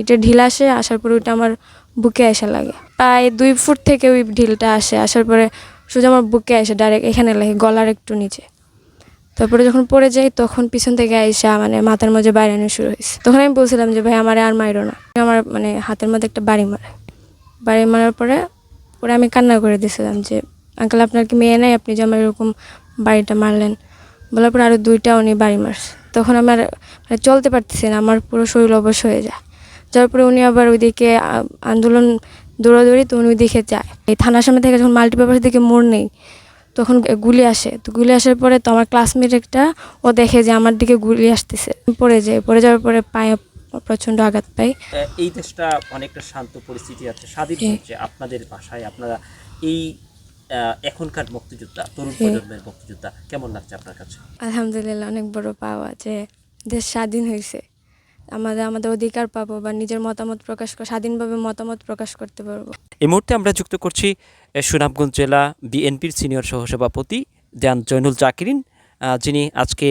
ইটের ঢিল আসে, আসার পরে ওইটা আমার বুকে আসা লাগে। প্রায় দুই ফুট থেকে ওই ঢিলটা আসে, আসার পরে সোজা আমার বুকে আসে ডাইরেক্ট এখানে লাগে, গলার একটু নিচে। তারপরে যখন পড়ে যাই, তখন পিছন থেকে আইসা মানে মাথার মাঝে বাইরানো শুরু হয়েছে। তখন আমি বলছিলাম যে, ভাই, আমার আর মাইরো না। আমার মানে হাতের মধ্যে একটা বাড়ি মারে। বাড়ি মারার পরে পরে আমি কান্না করে দিয়েছিলাম যে, আঙ্কেল, আপনার কি মেয়ে নাই? আপনি যে আমার এরকম বাড়িটা মারলেন। বলার পর আরও দুইটা উনি বাড়ি মারছে। তখন আমার মানে চলতে পারতেছি না, আমার পুরো শরীর অবশ হয়ে যায়। যার পরে উনি আবার ওইদিকে আন্দোলন দৌড়াদৌড়ি তো উনি ওইদিকে যায়। এই থানার সামনে থেকে যখন মাল্টিপারপাস দিকে মোড় নেই তখন গুলি আসে। তো গুলি আসার পরে তো আমার ক্লাসমেট একটা ও দেখে যে আমার দিকে গুলি আসতেছে। পড়ে যায়। পড়ে যাওয়ার পরে পায়ে প্রচণ্ড আঘাত পাই এই দেশটা অনেকটা শান্ত পরিস্থিতি আছে স্বাধীন হচ্ছে আপনাদের ভাষায় আপনারা এই এখনকার মুক্তিযোদ্ধা তরুণ প্রজন্মের মুক্তিযোদ্ধা কেমন লাগছে আপনার কাছে? আলহামদুলিল্লাহ অনেক বড় পাওয়া যে দেশ স্বাধীন হয়েছে। আমাদের আমাদের অধিকার পাবো বা নিজের মতামত প্রকাশ কর স্বাধীনভাবে মতামত প্রকাশ করতে পারব। এই মুহূর্তে আমরা যুক্ত করছি সুনামগঞ্জ জেলা বিএনপির সিনিয়র সহসভাপতি দেন জয়নুল জাকিরিন যিনি আজকে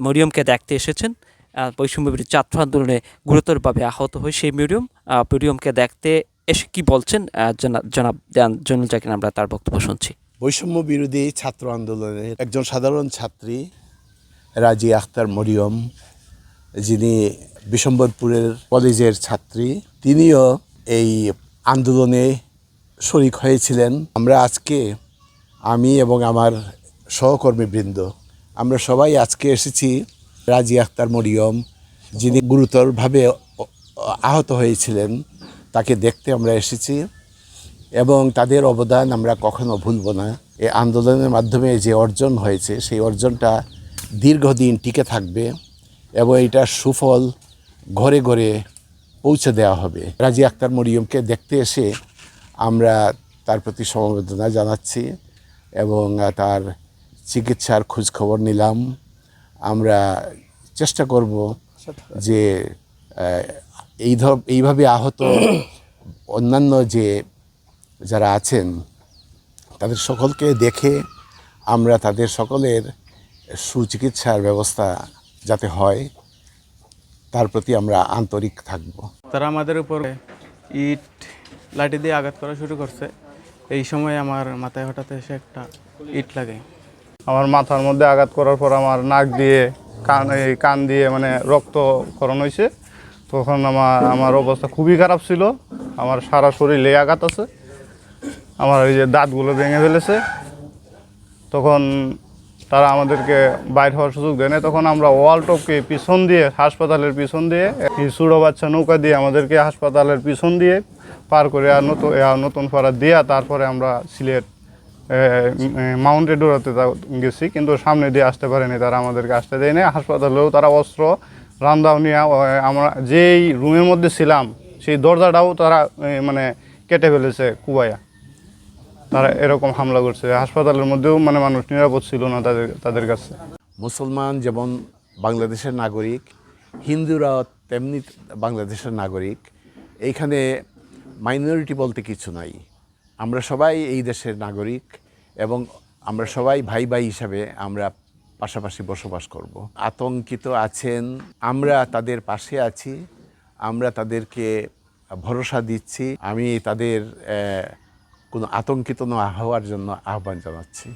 মরিয়মকে দেখতে এসেছেন। আহ, বৈষম্য বিরোধী ছাত্র আন্দোলনে গুরুতরভাবে আহত হয়ে সেই মরিয়ম মরিয়মকে দেখতে এসে কি বলছেন? জনাব দেন জয়নুল জাকির আমরা তার বক্তব্য শুনছি। বৈষম্য বিরোধী ছাত্র আন্দোলনের একজন সাধারণ ছাত্রী রাজি আখতার মরিয়ম যিনি বিশম্বরপুরের কলেজের ছাত্রী, তিনিও এই আন্দোলনে শরিক হয়েছিলেন। আমরা আজকে, আমি এবং আমার সহকর্মীবৃন্দ, আমরা সবাই আজকে এসেছি রাজি আক্তার মরিয়ম, যিনি গুরুতরভাবে আহত হয়েছিলেন, তাকে দেখতে আমরা এসেছি এবং তাদের অবদান আমরা কখনো ভুলব না। এই আন্দোলনের মাধ্যমে যে অর্জন হয়েছে, সেই অর্জনটা দীর্ঘদিন টিকে থাকবে। এবং এটার সুফল ঘরে ঘরে পৌঁছে দেওয়া হবে। রাজি আক্তার মরিয়মকে দেখতে এসে আমরা তার প্রতি সমবেদনা জানাচ্ছি এবং তার চিকিৎসার খোঁজ খবর নিলাম। আমরা চেষ্টা করব যে এই ধর, এইভাবে আহত অন্যান্য যে যারা আছেন, তাদের সকলকে দেখে আমরা তাদের সকলের সুচিকিৎসার ব্যবস্থা যাতে হয় তার প্রতি আমরা আন্তরিক থাকব। তারা আমাদের উপরে ইট লাঠি দিয়ে আঘাত করা শুরু করছে। এই সময় আমার মাথায় হঠাৎ এসে একটা ইট লাগে। আমার মাথার মধ্যে আঘাত করার পর আমার নাক দিয়ে কান এই কান দিয়ে মানে রক্তক্ষরণ হয়েছে। তখন আমার আমার অবস্থা খুবই খারাপ ছিল। আমার সারা শরীরে আঘাত আছে। আমার ওই যে দাঁতগুলো ভেঙে ফেলেছে। তখন তারা আমাদেরকে বাইর হওয়ার সুযোগ দেয় না তখন আমরা ওয়াল টপকে পিছন দিয়ে, হাসপাতালের পিছন দিয়ে ছোটো বাচ্চা নৌকা দিয়ে আমাদেরকে হাসপাতালের পিছন দিয়ে পার করে আর নতুন নতুন পাড়া দিয়া তারপরে আমরা সিলেট মাউন্টে ডোরাতে গেছি। কিন্তু সামনে দিয়ে আসতে পারেনি, তারা আমাদেরকে আসতে দেয়নি। হাসপাতালেও তারা অস্ত্র রান্দাও নিয়ে আমরা যেই রুমের মধ্যে ছিলাম, সেই দরজাটাও তারা মানে কেটে ফেলেছে কুবাইয়া তারা এরকম হামলা করছে। হাসপাতালের মধ্যেও মানে মানুষ নিরাপদ ছিল না তাদের তাদের কাছে। মুসলমান যেমন বাংলাদেশের নাগরিক, হিন্দুরা তেমনি বাংলাদেশের নাগরিক। এইখানে মাইনরিটি বলতে কিছু নাই। আমরা সবাই এই দেশের নাগরিক এবং আমরা সবাই ভাই ভাই হিসাবে আমরা পাশাপাশি বসবাস করব। আতঙ্কিত আছেন, আমরা তাদের পাশে আছি, আমরা তাদেরকে ভরসা দিচ্ছি। আমি তাদের কোনো আতঙ্কিত না হওয়ার জন্য আহ্বান জানাচ্ছি।